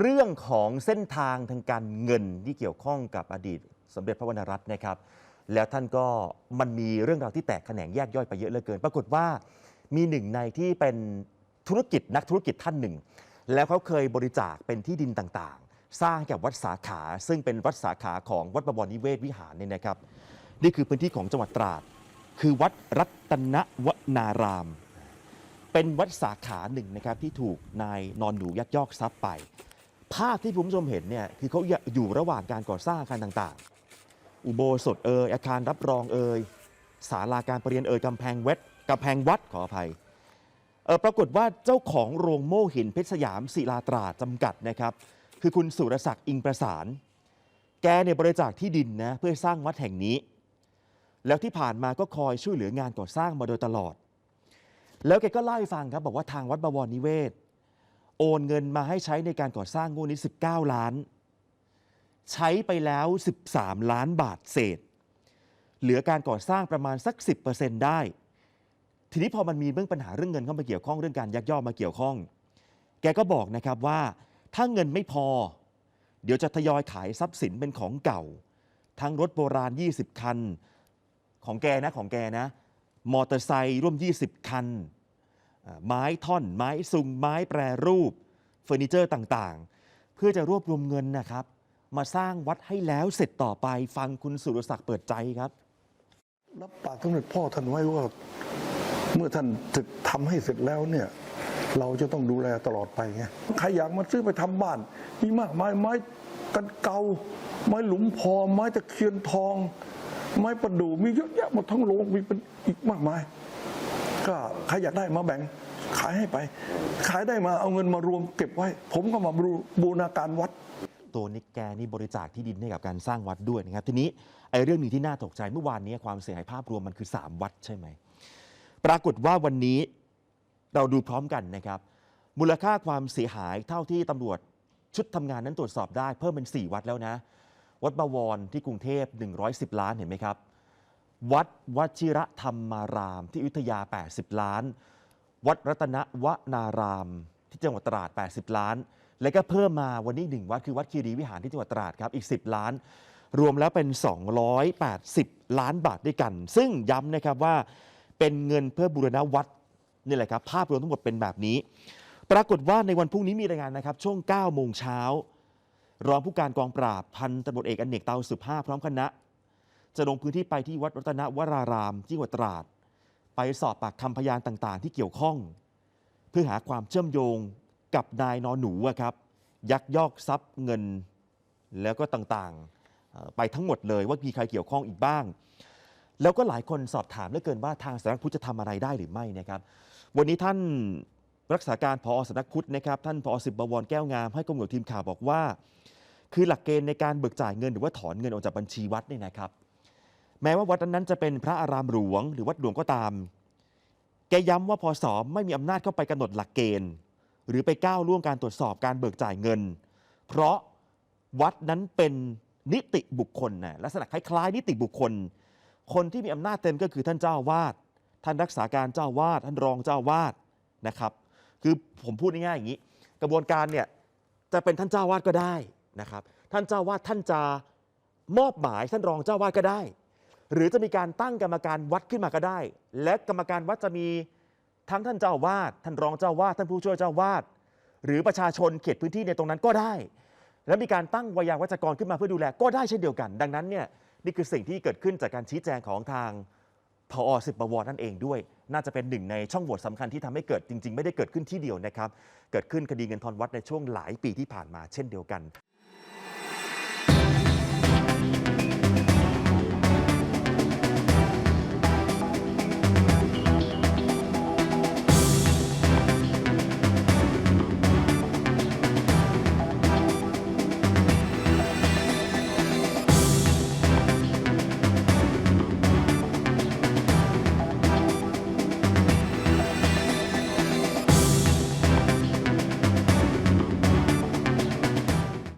เรื่องของเส้นทางทางการเงินที่เกี่ยวข้องกับอดีต สมเด็จพระวรรณรัตน์นะครับ แล้วท่านก็มันมีเรื่องราวที่แตกแขนงแยกย่อยไปเยอะเหลือเกิน ปรากฏว่ามีหนึ่งในที่เป็นธุรกิจนักธุรกิจท่านหนึ่ง แล้วเขาเคยบริจาคเป็นที่ดินต่างๆ สร้างให้กับวัดสาขา ซึ่งเป็นวัดสาขาของวัดบวรนิเวศวิหารเนี่ยนะครับ นี่คือพื้นที่ของจังหวัดตราด คือวัดรัตนวนาราม เป็นวัดสาขาหนึ่งนะครับที่ถูกนายนอนหนูยักยอกทรัพย์ไป ภาพที่คุณผู้ชมเห็นเนี่ยคือเขาอยู่ระหว่างการก่อสร้างอาคารต่างๆ อุโบสถเอยอาคารรับรองเอยศาลาการประเรียนเอยกำแพงเวทกำแพงวัดขออภัยเออปรากฏว่าเจ้าของโรงโม่หินเพชรสยามศิลาตราจำกัดนะครับ คือคุณสุรศักดิ์อิงประสาน แกเนี่ยบริจาคที่ดินนะเพื่อสร้างวัดแห่งนี้ แล้วที่ผ่านมาก็คอยช่วยเหลืองานก่อสร้างมาโดยตลอด แล้วแกก็เล่าให้ฟังครับบอกว่าทางวัดบวรนิเวศ โอนเงินมาให้ใช้ในการก่อสร้างงวดนี้ 19 ล้าน ใช้ไปแล้ว 13 ล้านบาทเศษ เหลือการก่อสร้างประมาณสัก 10%ได้ ทีนี้พอมันมีเรื่องปัญหาเรื่องเงินเข้ามาเกี่ยวข้องเรื่องการยักยอกมาเกี่ยวข้อง แกก็บอกนะครับว่าถ้าเงินไม่พอ เดี๋ยวจะทยอยขายทรัพย์สินเป็นของเก่า ทั้งรถโบราณ 20 คัน ของแกนะของแกนะ มอเตอร์ไซค์ร่วม 20 คัน ไม้ท่อน ไม้ซุง ไม้แปรรูปเฟอร์นิเจอร์ต่างๆ เพื่อจะรวบรวมเงินนะครับ มาสร้างวัดให้แล้วเสร็จต่อไปฟังคุณสุรศักดิ์เปิดใจครับ รับปากสมเด็จพ่อท่านไว้ว่า เมื่อท่านจะทำให้เสร็จแล้วเนี่ยเราจะต้องดูแลตลอดไปไงใครอยากมาซื้อไปทำบ้าน มีมากมายไม้กันเกาไม้หลุมพอ ไม้ตะเคียนทอง ไม้ประดู่มีเยอะแยะหมดทั้งโรงมีเป็นอีกมากมาย ใครอยากได้มาแบ่งขายให้ไป ขายได้มาเอาเงินมารวมเก็บไว้ ผมก็มาบูบูรณาการวัด ตัวนิกแกนี่บริจาคที่ดินให้กับการสร้างวัดด้วยนะครับ ทีนี้ไอ้เรื่องหนี้ที่น่าตกใจเมื่อวานนี้ความเสียหายภาพรวมมันคือ 3 วัดใช่ไหม ปรากฏว่าวันนี้เราดูพร้อมกันนะครับ มูลค่าความเสียหายเท่าที่ตำรวจชุดทำงานนั้นตรวจสอบได้เพิ่มเป็น 4 วัดแล้วนะ วัดบวรที่กรุงเทพ 110 ล้านเห็นไหมครับ วัดวชิระธรรมาราม ที่อยุธยา 80 ล้าน วัดรัตนวนาราม ที่จังหวัดตราด 80 ล้าน และก็เพิ่มมาวันนี้หนึ่งวัดคือวัดคีรีวิหารที่จังหวัดตราดครับอีก 10 ล้าน รวมแล้วเป็น 280 ล้านบาทด้วยกัน ซึ่งย้ำนะครับว่าเป็นเงินเพื่อบูรณวัดนี่แหละครับ ภาพรวมทั้งหมดเป็นแบบนี้ ปรากฏว่าในวันพรุ่งนี้มีรายงานนะครับ ช่วง 9 โมงเช้ารองผู้การกองปราบพันตำรวจเอกอเนกเตาสุภาพพร้อมคณะ จะลงพื้นที่ไปที่วัดรัตนวรารามที่จังหวัดตราด ไปสอบปากคำพยานต่างๆ ที่เกี่ยวข้อง เพื่อหาความเชื่อมโยงกับนายนอนหนูครับ ยักยอกทรัพย์เงินแล้วก็ต่างๆ ไปทั้งหมดเลยว่ามีใครเกี่ยวข้องอีกบ้าง แล้วก็หลายคนสอบถามเหลือเกินว่าทางสำนักพุทธจะทำอะไรได้หรือไม่นะครับ วันนี้ท่านรักษาการพอสำนักพุทธนะครับ ท่านพอสิบบวรแก้วงามให้ข้อมูลกับทีมข่าวบอกว่า คือหลักเกณฑ์ในการเบิกจ่ายเงินหรือว่าถอนเงินออกจากบัญชีวัดเนี่ยนะครับ แม้ว่าวัดนั้นจะเป็นพระอารามหลวง หรือวัดหลวงก็ตาม แกย้ำว่าพอสอไม่มีอำนาจเข้าไปกำหนดหลักเกณฑ์ หรือไปก้าวล่วงการตรวจสอบการเบิกจ่ายเงิน เพราะวัดนั้นเป็นนิติบุคคลนะลักษณะคล้ายๆนิติบุคคล คนที่มีอำนาจเต็มก็คือท่านเจ้าวาดท่านรักษาการเจ้าวาดท่านรองเจ้าวาดนะครับ คือผมพูดง่ายๆอย่างนี้ กระบวนการเนี่ยจะเป็นท่านเจ้าวาดก็ได้นะครับ ท่านเจ้าวาดท่านจะมอบหมายท่านรองเจ้าวาดก็ได้ หรือจะมีการตั้งกรรมการวัดขึ้นมาก็ได้ และกรรมการวัดจะมีทั้งท่านเจ้าวาดท่านรองเจ้าวาดท่านผู้ช่วยเจ้าวาดหรือประชาชนเขตพื้นที่ในตรงนั้นก็ได้ และมีการตั้งวยาวัจกรขึ้นมาเพื่อดูแลก็ได้เช่นเดียวกัน ดังนั้นเนี่ยนี่คือสิ่งที่เกิดขึ้นจากการชี้แจงของทางพอสิบบวรนั่นเองด้วย น่าจะเป็นหนึ่งในช่องโหว่สำคัญที่ทำให้เกิดจริง ๆ ไม่ได้เกิดขึ้นที่เดียวนะครับ เกิดขึ้นคดีเงินทอนวัดในช่วงหลายปีที่ผ่านมาเช่นเดียวกัน